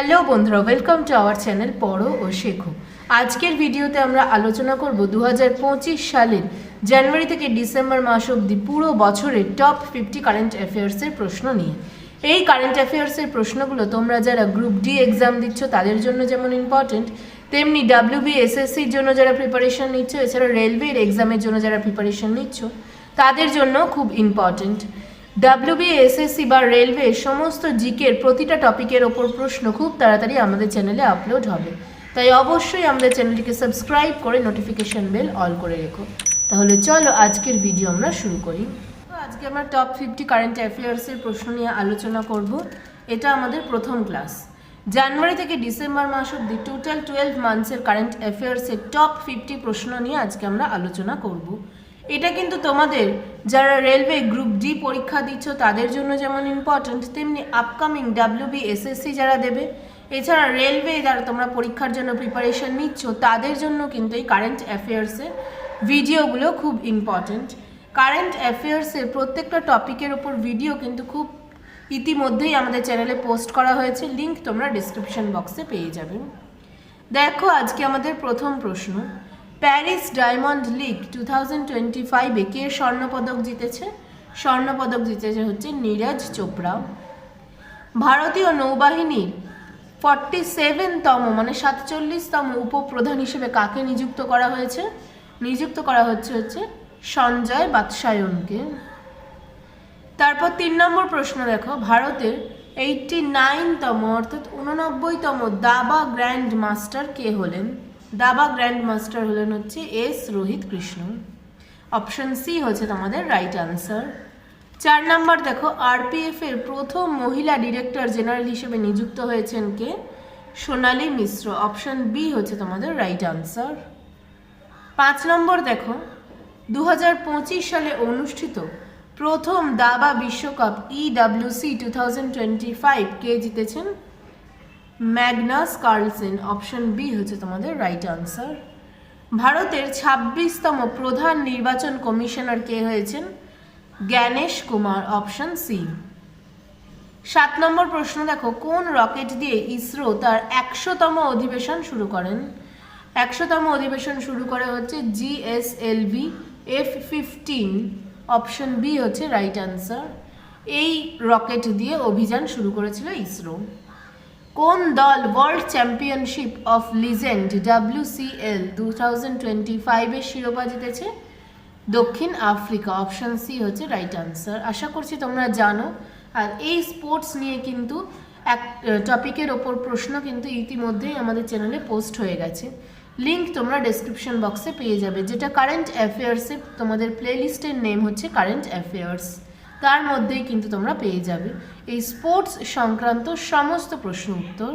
Hello বন্ধুরা welcome to our channel পড়ো ও শেখো। আজকের ভিডিওতে আমরা আলোচনা করব দু হাজার পঁচিশ সালের জানুয়ারি থেকে ডিসেম্বর মাস অবধি পুরো বছরের টপ ফিফটি কারেন্ট অ্যাফেয়ার্সের প্রশ্ন নিয়ে। এই কারেন্ট অ্যাফেয়ার্সের প্রশ্নগুলো তোমরা যারা গ্রুপ ডি এক্সাম দিচ্ছ, তাদের জন্য যেমন ইম্পর্টেন্ট তেমনি ডাব্লিউবি এসএসসির জন্য যারা প্রিপারেশন নিচ্ছ এছাড়া রেলওয়ের এক্সামের জন্য যারা প্রিপারেশন নিচ্ছ, তাদের জন্য খুব ইম্পর্টেন্ট ডাব্লিউবি এসএসসি বা রেলওয়ে সমস্ত জিকের প্রতিটা টপিকের ওপর প্রশ্ন খুব তাড়াতাড়ি আমাদের চ্যানেলে আপলোড হবে। তাই অবশ্যই আমাদের চ্যানেলটিকে সাবস্ক্রাইব করে নোটিফিকেশন বেল অল করে রেখো। তাহলে চলো আজকের ভিডিও আমরা শুরু করি। আজকে আমরা টপ ফিফটি কারেন্ট অ্যাফেয়ার্সের প্রশ্ন নিয়ে আলোচনা করব। এটা আমাদের প্রথম ক্লাস জানুয়ারি থেকে ডিসেম্বর মাস অব্দি টোটাল টুয়েলভ মান্থসের কারেন্ট অ্যাফেয়ার্সের টপ ফিফটি প্রশ্ন নিয়ে আজকে আমরা আলোচনা করব। এটা কিন্তু তোমাদের, যারা রেলওয়ে গ্রুপ ডি পরীক্ষা দিচ্ছ, তাদের জন্য যেমন ইম্পর্ট্যান্ট তেমনি আপকামিং ডাব্লিউবি এসএসসি যারা দেবে, এছাড়া রেলওয়ে যারা তোমরা পরীক্ষার জন্য প্রিপারেশন নিচ্ছ, তাদের জন্য কিন্তু এই কারেন্ট অ্যাফেয়ার্সের ভিডিওগুলো খুব ইম্পর্ট্যান্ট কারেন্ট অ্যাফেয়ার্সের প্রত্যেকটা টপিকের ওপর ভিডিও কিন্তু খুব ইতিমধ্যেই আমাদের চ্যানেলে পোস্ট করা হয়েছে লিংক তোমরা ডিসক্রিপশন বক্সে পেয়ে যাবে। দেখো আজকে আমাদের প্রথম প্রশ্ন Paris diamond league two thousand twenty ফাইভে কে স্বর্ণপদক জিতেছে? স্বর্ণপদক জিতেছে হচ্ছে নীরজ চোপড়া। ভারতীয় নৌবাহিনীর ফর্টি সেভেনতম মানে সাতচল্লিশতম উপপ্রধান হিসেবে কাকে নিযুক্ত করা হয়েছে? নিযুক্ত করা হচ্ছে হচ্ছে সঞ্জয় বাৎসায়নকে তারপর তিন নম্বর প্রশ্ন দেখো, ভারতের এইটটি নাইনতম অর্থাৎ উননব্বইতম দাবা গ্র্যান্ড মাস্টার কে হলেন? দাবা গ্র্যান্ড মাস্টার হলেন হচ্ছে S Rohit Krishna. Option C হচ্ছে তোমাদের রাইট আনসার চার নাম্বার দেখো আরপিএফ এর প্রথম মহিলা ডিরেক্টর জেনারেল হিসেবে নিযুক্ত হয়েছেন কে? সোনালী মিশ্র। অপশন বি হচ্ছে তোমাদের রাইট আনসার পাঁচ নম্বর দেখো দু হাজার পঁচিশ সালে অনুষ্ঠিত প্রথম দাবা বিশ্বকাপ EWC two thousand twenty five কে জিতেছেন ম্যাগনাস কার্লসেন অপশন বি হচ্ছে তোমাদের রাইট আনসার ভারতের ছাব্বিশতম প্রধান নির্বাচন কমিশনার কে হয়েছেন? জ্ঞানেশ কুমার অপশন সি সাত নম্বর প্রশ্ন দেখো, কোন রকেট দিয়ে ইসরো তার একশোতম অধিবেশন শুরু করেন? একশোতম অধিবেশন শুরু করে হচ্ছে GSLV F fifteen option B হচ্ছে রাইট আনসার এই রকেট দিয়ে অভিযান শুরু করেছিল ইসরো। কোন দল world championship of legend WCL two thousand twenty ফাইভের শিরোপা জিতেছে? দক্ষিণ আফ্রিকা অপশান সি হচ্ছে রাইট আনসার আশা করছি তোমরা জানো। আর এই স্পোর্টস নিয়ে কিন্তু এক টপিকের ওপর প্রশ্ন কিন্তু ইতিমধ্যেই আমাদের চ্যানেলে পোস্ট হয়ে গেছে। লিঙ্ক তোমরা ডেসক্রিপশন বক্সে পেয়ে যাবে। যেটা কারেন্ট অ্যাফেয়ার্সে তোমাদের প্লেলিস্টের নেম হচ্ছে কারেন্ট অ্যাফেয়ার্স তার মধ্যেই কিন্তু তোমরা পেয়ে যাবে। এই স্পোর্টস সংক্রান্ত সমস্ত প্রশ্ন উত্তর।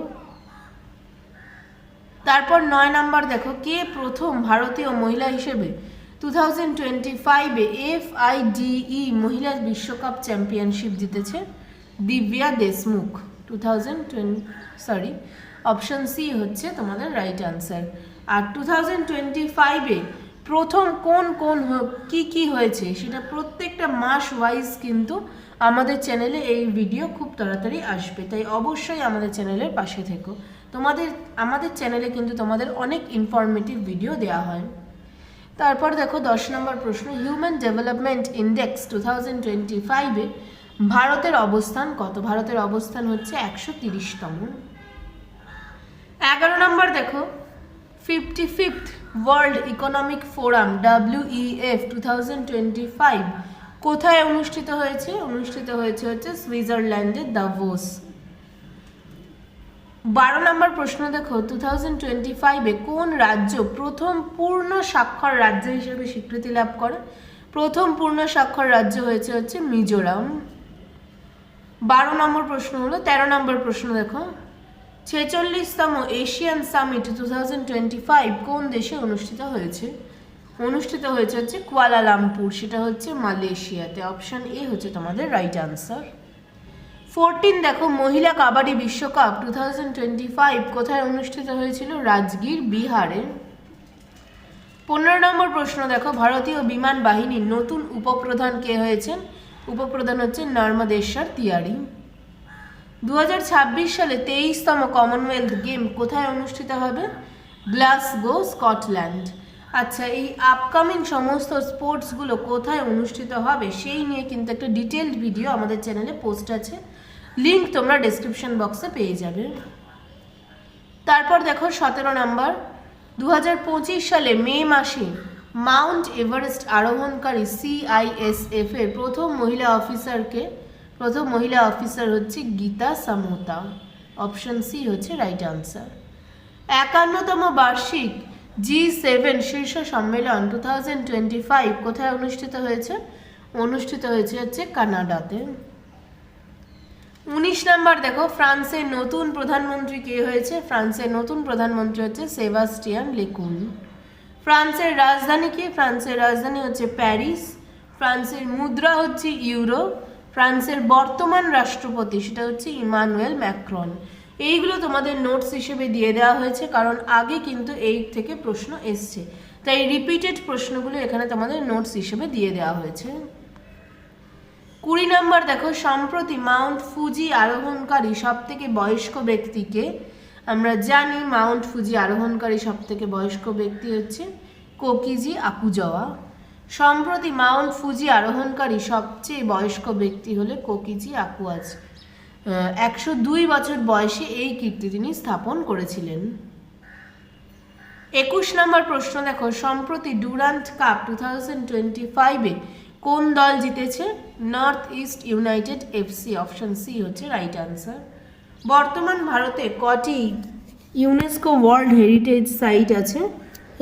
তারপর নয় নাম্বার দেখো, কে প্রথম ভারতীয় মহিলা হিসেবে টু থাউজেন্ড টোয়েন্টি ফাইভে এফ আই মহিলা বিশ্বকাপ চ্যাম্পিয়নশিপ জিতেছে Divya Deshmukh. Two thousand twenty sorry option C হচ্ছে তোমাদের রাইট আনসার আর টু থাউজেন্ড টোয়েন্টি ফাইভে প্রথম কোন কোন কি কি হয়েছে সেটা প্রত্যেকটা মাস ওয়াইজ কিন্তু আমাদের চ্যানেলে এই ভিডিও খুব তাড়াতাড়ি আসবে। তাই অবশ্যই আমাদের চ্যানেলের পাশে থেকো। তোমাদের, আমাদের চ্যানেলে কিন্তু তোমাদের অনেক ইনফরমেটিভ ভিডিও দেওয়া হয়। তারপর দেখো দশ নম্বর প্রশ্ন human development index two thousand twenty ফাইভে ভারতের অবস্থান কত? ভারতের অবস্থান হচ্ছে একশো তিরিশতম। এগারো নম্বর দেখো fifty fifth world economic forum WEF two thousand twenty five কোথায় অনুষ্ঠিত হয়েছে? অনুষ্ঠিত হয়েছে হচ্ছে সুইজারল্যান্ডের দাভোস। বারো নম্বর প্রশ্ন দেখো টু থাউজেন্ড টোয়েন্টি ফাইভে কোন রাজ্য প্রথম পূর্ণ স্বাক্ষর রাজ্য হিসেবে স্বীকৃতি লাভ করে? প্রথম পূর্ণ স্বাক্ষর রাজ্য হয়েছে হচ্ছে মিজোরাম। বারো নম্বর প্রশ্ন হলো, তেরো নম্বর প্রশ্ন দেখো। ছেচল্লিশতম Asian summit two thousand twenty five কোন দেশে অনুষ্ঠিত হয়েছে? অনুষ্ঠিত হয়েছে হচ্ছে কুয়ালালামপুর, সেটা হচ্ছে মালয়েশিয়াতে। অপশান এ হচ্ছে তোমাদের রাইট আনসার ফোরটিন দেখো, মহিলা কাবাডি বিশ্বকাপ টু থাউজেন্ড টোয়েন্টি ফাইভ কোথায় অনুষ্ঠিত হয়েছিল? রাজগীর বিহারে। পনেরো নম্বর প্রশ্ন, দেখো, ভারতীয় বিমান বাহিনীর নতুন উপপ্রধান কে হয়েছেন? উপপ্রধান হচ্ছে নর্মদেশ্বর তিয়ারি দু হাজার ছাব্বিশ সালে তেইশতম কমনওয়েলথ গেম কোথায় অনুষ্ঠিত হবে? গ্লাসগো স্কটল্যান্ড আচ্ছা এই আপকামিং সমস্ত স্পোর্টসগুলো কোথায় অনুষ্ঠিত হবে সেই নিয়ে কিন্তু একটা ডিটেলড ভিডিও আমাদের চ্যানেলে পোস্ট আছে। লিঙ্ক তোমরা ডেসক্রিপশন বক্সে পেয়ে যাবে। তারপর দেখো সতেরো নাম্বার। দু সালে মে মাসে মাউন্ট এভারেস্ট আরোহণকারী সিআইএসএফ এর প্রথম মহিলা অফিসারকে প্রথম মহিলা অফিসার হচ্ছে গীতা সামোতা অপশন সি হচ্ছে রাইট আনসার একান্নতম বার্ষিক জি সেভেন শীর্ষ সম্মেলন টু থাউজেন্ড টোয়েন্টি ফাইভ কোথায় অনুষ্ঠিত হয়েছে? অনুষ্ঠিত হয়েছে হচ্ছে কানাডাতে। উনিশ নাম্বার দেখো ফ্রান্সের নতুন প্রধানমন্ত্রী কে হয়েছে? ফ্রান্সের নতুন প্রধানমন্ত্রী হচ্ছে সেবাস্টিয়ান লেকুন ফ্রান্সের রাজধানী কি? ফ্রান্সের রাজধানী হচ্ছে প্যারিস। ফ্রান্সের মুদ্রা হচ্ছে ইউরো ফ্রান্সের বর্তমান রাষ্ট্রপতি, সেটা হচ্ছে ইমানুয়েল ম্যাক্রন। এইগুলো তোমাদের নোটস হিসেবে দিয়ে দেওয়া হয়েছে, কারণ আগে কিন্তু এই থেকে প্রশ্ন এসছে। তাই রিপিটেড প্রশ্নগুলো এখানে তোমাদের নোটস হিসেবে দিয়ে দেওয়া হয়েছে। কুড়ি নম্বর দেখো, সম্প্রতি মাউন্ট ফুজি আরোহণকারী সব থেকে বয়স্ক ব্যক্তিকে আমরা জানি মাউন্ট ফুজি আরোহণকারী সব থেকে বয়স্ক ব্যক্তি হচ্ছে কোকিজি আকুজওয়া। সম্প্রতি মাউন্ট ফুজি আরোহণকারী সবচেয়ে বয়স্ক ব্যক্তি হলে কোকিজি আকুয়াজ একশো দুই বছর বয়সে এই কীর্তি তিনি স্থাপন করেছিলেন। একুশ নম্বর প্রশ্ন দেখো, সম্প্রতি Durand cup two thousand twenty ফাইভে কোন দল জিতেছে? North East United FC option C হচ্ছে রাইট আনসার। বর্তমান ভারতে কটি ইউনেস্কো ওয়ার্ল্ড হেরিটেজ সাইট আছে?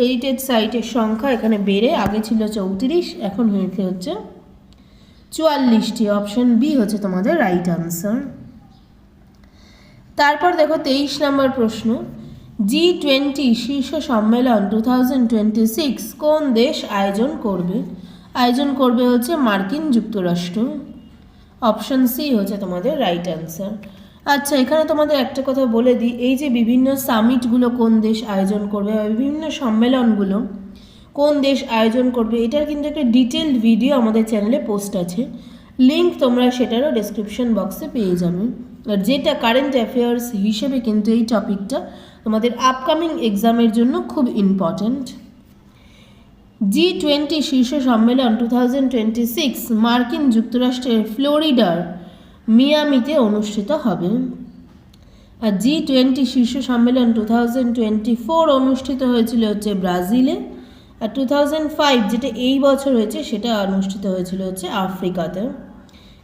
হেরিটেজ সাইটের সংখ্যা এখানে বেড়ে, আগে ছিল চৌত্রিশ, এখন হয়েছে হচ্ছে চুয়াল্লিশটি। অপশন বি হচ্ছে তোমাদের রাইট আনসার তারপর দেখো তেইশ নম্বর প্রশ্ন। জি টোয়েন্টি শীর্ষ সম্মেলন টু থাউজেন্ড টোয়েন্টি সিক্স কোন দেশ আয়োজন করবে? আয়োজন করবে হচ্ছে মার্কিন যুক্তরাষ্ট্র। অপশন সি হচ্ছে তোমাদের রাইট অ্যান্সার আচ্ছা এখানে তোমাদের একটা কথা বলে দিই। এই যে বিভিন্ন সামিটগুলো কোন দেশ আয়োজন করবে বা বিভিন্ন সম্মেলনগুলো কোন দেশ আয়োজন করবে, এটার কিন্তু একটা ডিটেলড ভিডিও আমাদের চ্যানেলে পোস্ট আছে। লিঙ্ক তোমরা সেটারও ডেসক্রিপশন বক্সে পেয়ে যাবে। আর যেটা কারেন্ট অ্যাফেয়ার্স হিসেবে কিন্তু এই টপিকটা তোমাদের আপকামিং এক্সামের জন্য খুব ইম্পর্ট্যান্ট। জি টোয়েন্টি শীর্ষ সম্মেলন টু থাউজেন্ড টোয়েন্টি সিক্স মার্কিন যুক্তরাষ্ট্রের ফ্লোরিডার মিয়ামিতে অনুষ্ঠিত হবে। আর জি টোয়েন্টি শীর্ষ সম্মেলন টু থাউজেন্ড টোয়েন্টি ফোর অনুষ্ঠিত হয়েছিল হচ্ছে ব্রাজিলে। আর টু থাউজেন্ড ফাইভ যেটা এই বছর হয়েছে, সেটা অনুষ্ঠিত হয়েছিল হচ্ছে আফ্রিকাতে।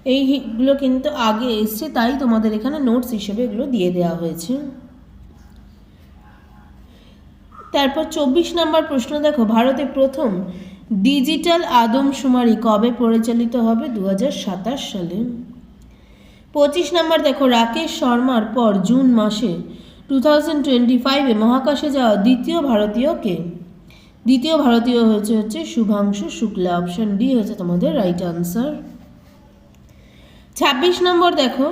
এইগুলো কিন্তু আগে এসছে, তাই তোমাদের এখানে নোটস হিসেবে এগুলো দিয়ে দেওয়া হয়েছে। তারপর চব্বিশ নম্বর প্রশ্ন দেখো, ভারতে প্রথম ডিজিটাল আদমশুমারি কবে পরিচালিত হবে? দু হাজার সাতাশ সালে। পঁচিশ নম্বর দেখো, রাকেশ শর্মার পর জুন মাসে টু থাউজেন্ড টোয়েন্টি ফাইভে মহাকাশে যাওয়া দ্বিতীয় ভারতীয় কে? দ্বিতীয় ভারতীয় হয়েছে হচ্ছে শুভাংশু শুক্লা। অপশন ডি হয়েছে তোমাদের রাইট আনসার ছাব্বিশ নম্বর দেখো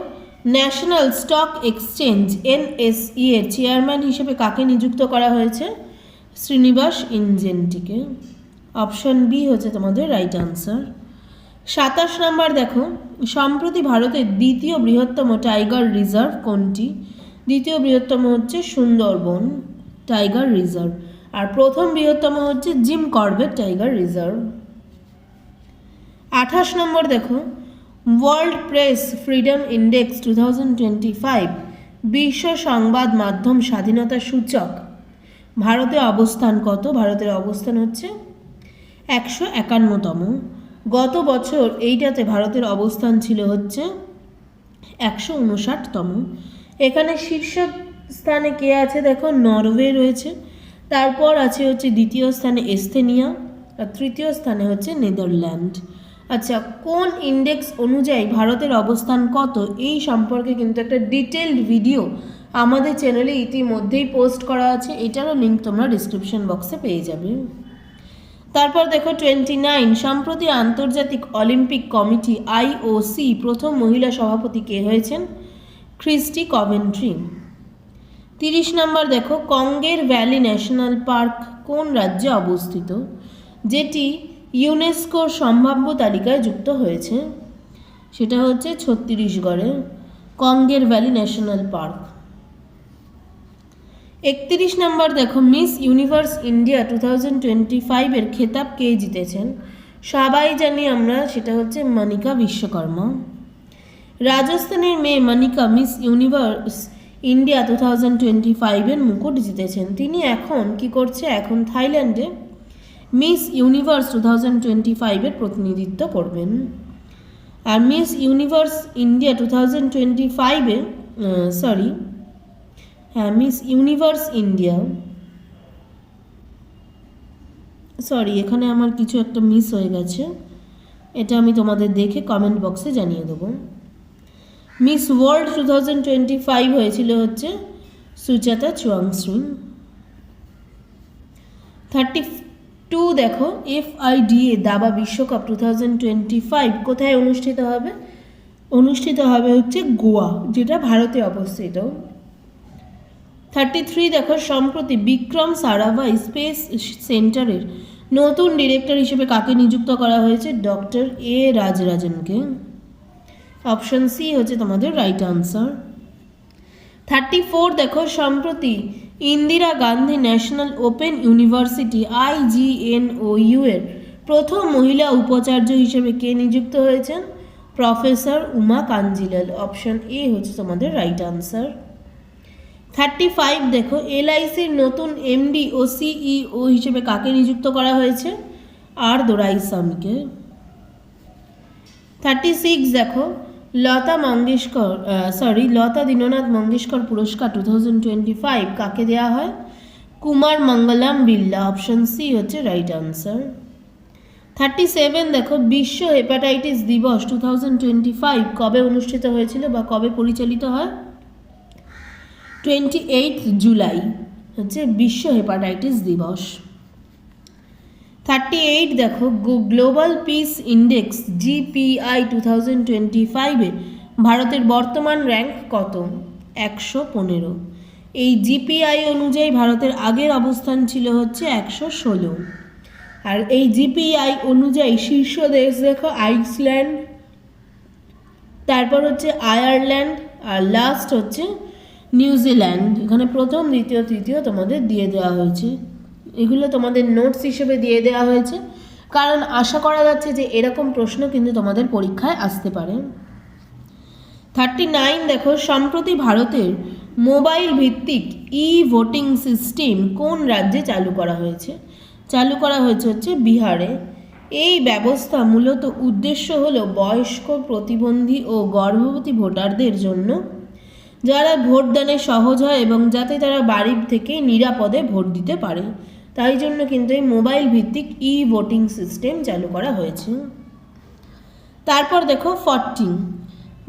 ন্যাশনাল স্টক এক্সচেঞ্জ এনএসই এর চেয়ারম্যান হিসেবে কাকে নিযুক্ত করা হয়েছে? শ্রীনিবাস ইঞ্জেনটিকে অপশন বি হচ্ছে তোমাদের রাইট আনসার সাতাশ নাম্বার দেখো। সম্প্রতি ভারতের দ্বিতীয় বৃহত্তম টাইগার রিজার্ভ কোনটি? দ্বিতীয় বৃহত্তম হচ্ছে সুন্দরবন টাইগার রিজার্ভ। আর প্রথম বৃহত্তম হচ্ছে জিম করবেট টাইগার রিজার্ভ। আঠাশ নম্বর দেখো। World press freedom index two thousand twenty five, বিশ্ব সংবাদ মাধ্যম স্বাধীনতা সূচক। ভারতে অবস্থান কত? ভারতের অবস্থান হচ্ছে একশো একান্নতম। গত বছর এইটাতে ভারতের অবস্থান ছিল হচ্ছে একশো উনষাটতম। এখানে শীর্ষ স্থানে কে আছে দেখো? নরওয়ে রয়েছে। তারপর আছে হচ্ছে দ্বিতীয় স্থানে এস্থেনিয়া আর তৃতীয় স্থানে হচ্ছে নেদারল্যান্ড। আচ্ছা কোন ইন্ডেক্স অনুযায়ী ভারতের অবস্থান কত? এই সম্পর্কে কিন্তু একটা ডিটেলড ভিডিও আমাদের চ্যানেলে ইতিমধ্যেই পোস্ট করা আছে। এটারও লিঙ্ক তোমরা ডিসক্রিপশন বক্সে পেয়ে যাবে। তারপর দেখো টোয়েন্টি নাইন সম্প্রতি আন্তর্জাতিক অলিম্পিক কমিটি আইওসি প্রথম মহিলা সভাপতি কে হয়েছেন? ক্রিস্টি কভেন্ট্রি তিরিশ নম্বর দেখো, কঙ্গের ভ্যালি ন্যাশনাল পার্ক কোন রাজ্যে অবস্থিত? যেটি ইউনেস্কোর সম্ভাব্য তালিকায় যুক্ত হয়েছে। সেটা হচ্ছে ছত্তিশগড়ে, কঙ্গের ভ্যালি ন্যাশনাল পার্ক একত্রিশ নম্বর দেখো, Miss Universe India two thousand twenty ফাইভের খেতাব কে জিতেছেন? সবাই জানি আমরা, সেটা হচ্ছে মনিকা বিশ্বকর্মা। রাজস্থানের মেয়ে Monika, Miss Universe India two thousand twenty ফাইভের মুকুট জিতেছেন। তিনি এখন কি করছে? এখন থাইল্যান্ডে Miss Universe two thousand twenty ফাইভের প্রতিনিধিত্ব করবেন। আর Miss Universe India two thousand twenty ফাইভে সরি হ্যাঁ মিস ইউনিভার্স ইন্ডিয়া। সরি এখানে আমার কিছু একটা মিস হয়ে গেছে। এটা আমি তোমাদের দেখে কমেন্ট বক্সে জানিয়ে দেবো। Miss World two thousand twenty five হয়েছিল হচ্ছে সুজাতা চুয়াংসুইং থার্টি টু দেখো এফ আই ডি এ দাবা বিশ্বকাপ টু থাউজেন্ড টোয়েন্টি ফাইভ কোথায় অনুষ্ঠিত হবে? অনুষ্ঠিত হবে হচ্ছে গোয়া, যেটা ভারতে অবস্থিত। থার্টি থ্রি দেখো, সম্প্রতি বিক্রম সারাভাই স্পেস সেন্টারের নতুন ডিরেক্টর হিসেবে কাকে নিযুক্ত করা হয়েছে? ডক্টর এ রাজরাজনকে। অপশন সি হচ্ছে তোমাদের রাইট আনসার থার্টি ফোর দেখো, সম্প্রতি Indira Gandhi national open university IGNOU এর প্রথম মহিলা উপাচার্য হিসেবে কে নিযুক্ত হয়েছেন? Professor Uma Kanjilal. Option A হচ্ছে তোমাদের রাইট আনসার থার্টি ফাইভ দেখো এলআইসির নতুন এমডি ও সিইও হিসেবে কাকে নিযুক্ত করা হয়েছে? আর দোরাইস্বামীকে থার্টি সিক্স দেখো, লতা মঙ্গেশকর সরি লতা দীননাথ মঙ্গেশকর পুরস্কার টু থাউজেন্ড টোয়েন্টি ফাইভ কাকে দেওয়া হয়? কুমার মঙ্গলাম বিল্লা অপশন সি হচ্ছে রাইট আনসার থার্টি সেভেন দেখো, বিশ্ব হেপাটাইটিস দিবস টু থাউজেন্ড টোয়েন্টি ফাইভ কবে অনুষ্ঠিত হয়েছিল বা কবে পরিচালিত হয়? টোয়েন্টি এইট জুলাই হচ্ছে বিশ্ব হেপাটাইটিস দিবস। থার্টি এইট দেখো global peace index GPI two thousand twenty ফাইভে ভারতের বর্তমান র্যাঙ্ক কত? একশো পনেরো। এই জিপিআই অনুযায়ী ভারতের আগের অবস্থান ছিল হচ্ছে একশো ষোলো। আর এই জিপিআই অনুযায়ী শীর্ষ দেশ দেখো আইসল্যান্ড তারপর হচ্ছে আয়ারল্যান্ড আর লাস্ট হচ্ছে নিউজিল্যান্ড এখানে প্রথম, দ্বিতীয়, তৃতীয় তোমাদের দিয়ে দেওয়া হয়েছে। এগুলো তোমাদের নোটস হিসেবে দিয়ে দেওয়া হয়েছে। কারণ আশা করা যাচ্ছে যে এরকম প্রশ্ন কিন্তু তোমাদের পরীক্ষায় আসতে পারে। থার্টি নাইন দেখো, সম্প্রতি ভারতের মোবাইল ভিত্তিক ই ভোটিং সিস্টেম কোন রাজ্যে চালু করা হয়েছে? চালু করা হয়েছে হচ্ছে বিহারে। এই ব্যবস্থা মূলত উদ্দেশ্য হলো বয়স্ক প্রতিবন্ধী ও গর্ভবতী ভোটারদের জন্য যারা ভোটদানে সহজ হয় এবং যাতে তারা বাড়ির থেকে নিরাপদে ভোট দিতে পারে। তাই জন্য কিন্তু এই মোবাইল ভিত্তিক ই ভোটিং সিস্টেম চালু করা হয়েছে। তারপর দেখো ফরটিন।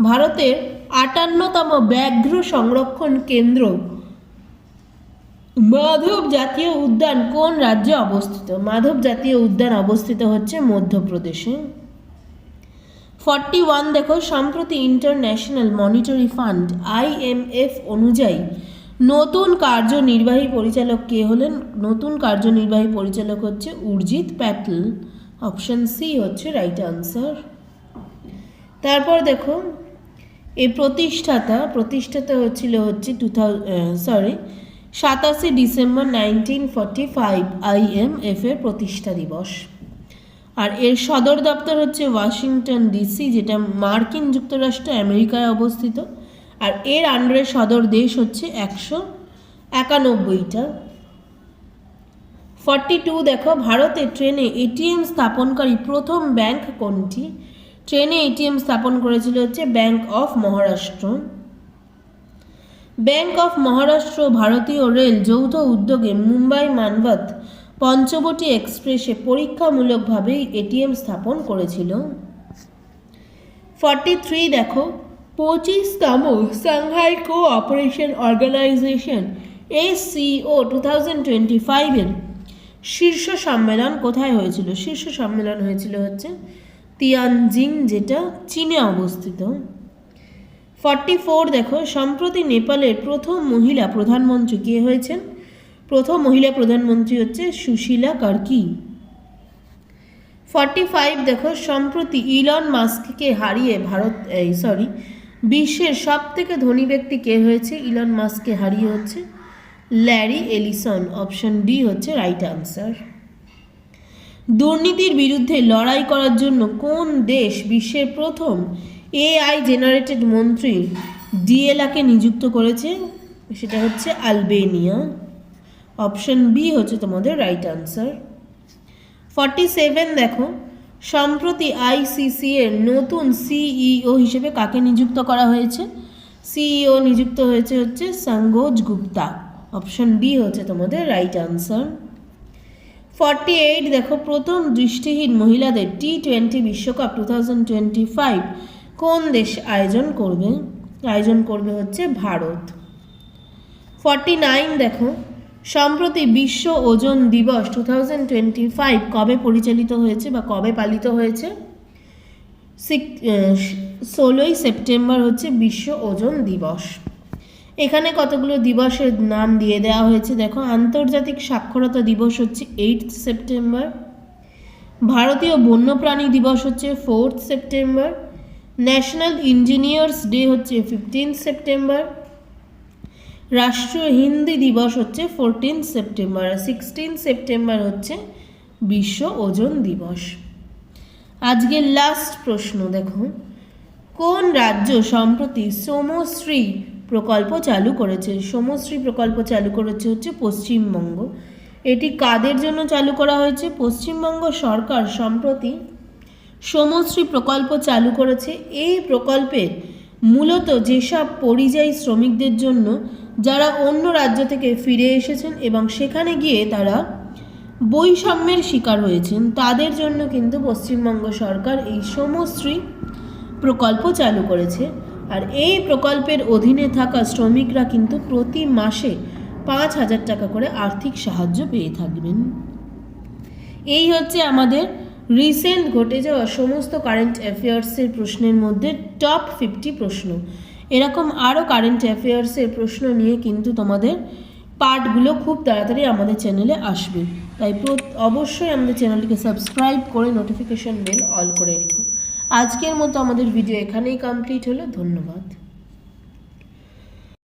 ভারতের আটান্নতম ব্যাঘ্র সংরক্ষণ কেন্দ্র। মাধব জাতীয় উদ্যান কোন রাজ্যে অবস্থিত? মাধব জাতীয় উদ্যান অবস্থিত হচ্ছে মধ্যপ্রদেশে। ফর্টি ওয়ান দেখো, সম্প্রতি ইন্টারন্যাশনাল মনিটারি ফান্ড আইএমএফ অনুযায়ী নতুন কার্যনির্বাহী পরিচালক কে হলেন? নতুন কার্যনির্বাহী পরিচালক হচ্ছে উর্জিত প্যাটেল। অপশন সি হচ্ছে রাইট আনসার। তারপর দেখো এই প্রতিষ্ঠাতা প্রতিষ্ঠাতা হচ্ছিল হচ্ছে টু সরি সাতাশে December nineteen forty five IMF এর প্রতিষ্ঠা দিবস। আর এর সদর দপ্তর হচ্ছে ওয়াশিংটন ডিসি, যেটা মার্কিন যুক্তরাষ্ট্র আমেরিকায় অবস্থিত। আর এর আন্ডারে সদর দেশ হচ্ছে একশো একানব্বইটা। ফর্টি টু দেখো, ভারতে ট্রেনে এটিএম স্থাপনকারী প্রথম ব্যাংক কোনটি? ট্রেনে এটিএম স্থাপন করেছিল হচ্ছে bank of Maharashtra. Bank of Maharashtra, ভারতীয় রেল যৌথ উদ্যোগে মুম্বাই মানবত পঞ্চবটি এক্সপ্রেসে পরীক্ষামূলকভাবে এটিএম স্থাপন করেছিল। ফর্টি থ্রি দেখো, পঁচিশতম Shanghai cooperation organisation, SCO two thousand twenty ফাইভের শীর্ষ সম্মেলন কোথায় হয়েছিল? শীর্ষ সম্মেলন হয়েছিল হচ্ছে তিয়ানজিং, যেটা চীনে অবস্থিত। ফর্টি ফোর দেখো, সম্প্রতি নেপালের প্রথম মহিলা প্রধানমন্ত্রী কে হয়েছেন? প্রথম মহিলা প্রধানমন্ত্রী হচ্ছে সুশীলা কার্কি। ফর্টি ফাইভ দেখো, সম্প্রতি ইলন মাস্ককে হারিয়ে ভারত, এই সরি বিশ্বের সব থেকে ধনী ব্যক্তি কে হয়েছে? ইলন মাস্ককে হারিয়ে হচ্ছে ল্যারি এলিসন অপশন ডি হচ্ছে রাইট আনসার দুর্নীতির বিরুদ্ধে লড়াই করার জন্য কোন দেশ বিশ্বের প্রথম এআই জেনারেটেড মন্ত্রী ডিএলআকে নিযুক্ত করেছে? সেটা হচ্ছে আলবেনিয়া। অপশন বি হচ্ছে তোমাদের রাইট আনসার ফর্টি সেভেন দেখো, সম্প্রতি আইসিসি এর নতুন সিইও হিসেবে কাকে নিযুক্ত করা হয়েছে? সিইও নিযুক্ত হয়েছে হচ্ছে সঙ্গোজ গুপ্তা। অপশন বি হচ্ছে তোমাদের রাইট আনসার ফর্টি এইট দেখো, প্রথম দৃষ্টিহীন মহিলাদের টি টোয়েন্টি বিশ্বকাপ টু থাউজেন্ড টোয়েন্টি ফাইভ কোন দেশ আয়োজন করবে? আয়োজন করবে হচ্ছে ভারত। ফর্টি নাইন দেখো সম্প্রতি বিশ্ব ওজন দিবস টু থাউজেন্ড টোয়েন্টি ফাইভ কবে পরিচালিত হয়েছে বা কবে পালিত হয়েছে? ষোলোই সেপ্টেম্বর হচ্ছে বিশ্ব ওজন দিবস। এখানে কতগুলো দিবসের নাম দিয়ে দেওয়া হয়েছে? দেখো, আন্তর্জাতিক সাক্ষরতা দিবস হচ্ছে এইট সেপ্টেম্বর। ভারতীয় বন্যপ্রাণী দিবস হচ্ছে fourth September. National engineers day হচ্ছে ফিফটিন সেপ্টেম্বর। রাষ্ট্রীয় হিন্দি দিবস হচ্ছে ফোরটিন সেপ্টেম্বর আর সিক্সটিন সেপ্টেম্বর হচ্ছে বিশ্ব ওজন দিবস। আজকের লাস্ট প্রশ্ন দেখো। কোন রাজ্য সম্প্রতি সোমশ্রী প্রকল্প চালু করেছে? সোমশ্রী প্রকল্প চালু করেছে হচ্ছে পশ্চিমবঙ্গ। এটি কাদের জন্য চালু করা হয়েছে? পশ্চিমবঙ্গ সরকার সম্প্রতি সোমশ্রী প্রকল্প চালু করেছে। এই প্রকল্পের মূলত যেসব পরিযায়ী শ্রমিকদের জন্য যারা অন্য রাজ্য থেকে ফিরে এসেছেন এবং সেখানে গিয়ে তারা বৈষম্যের শিকার হয়েছেন, তাদের জন্য কিন্তু পশ্চিমবঙ্গ সরকার এই সমশ্রী প্রকল্প চালু করেছে। আর এই প্রকল্পের অধীনে থাকা শ্রমিকরা কিন্তু প্রতি মাসে পাঁচ হাজার টাকা করে আর্থিক সাহায্য পেয়ে থাকবেন। এই হচ্ছে আমাদের রিসেন্ট ঘটে যাওয়া সমস্ত কারেন্ট অ্যাফেয়ার্সের প্রশ্নের মধ্যে টপ ফিফটি প্রশ্ন। এরকম আরও কারেন্ট অ্যাফেয়ার্সের প্রশ্ন নিয়ে কিন্তু তোমাদের পার্টগুলো খুব তাড়াতাড়ি আমাদের চ্যানেলে আসবে। তাই অবশ্যই আমাদের চ্যানেলটিকে সাবস্ক্রাইব করে নোটিফিকেশান বেল অল করে রেখো। আজকের মতো আমাদের ভিডিও এখানেই কমপ্লিট হলো। ধন্যবাদ।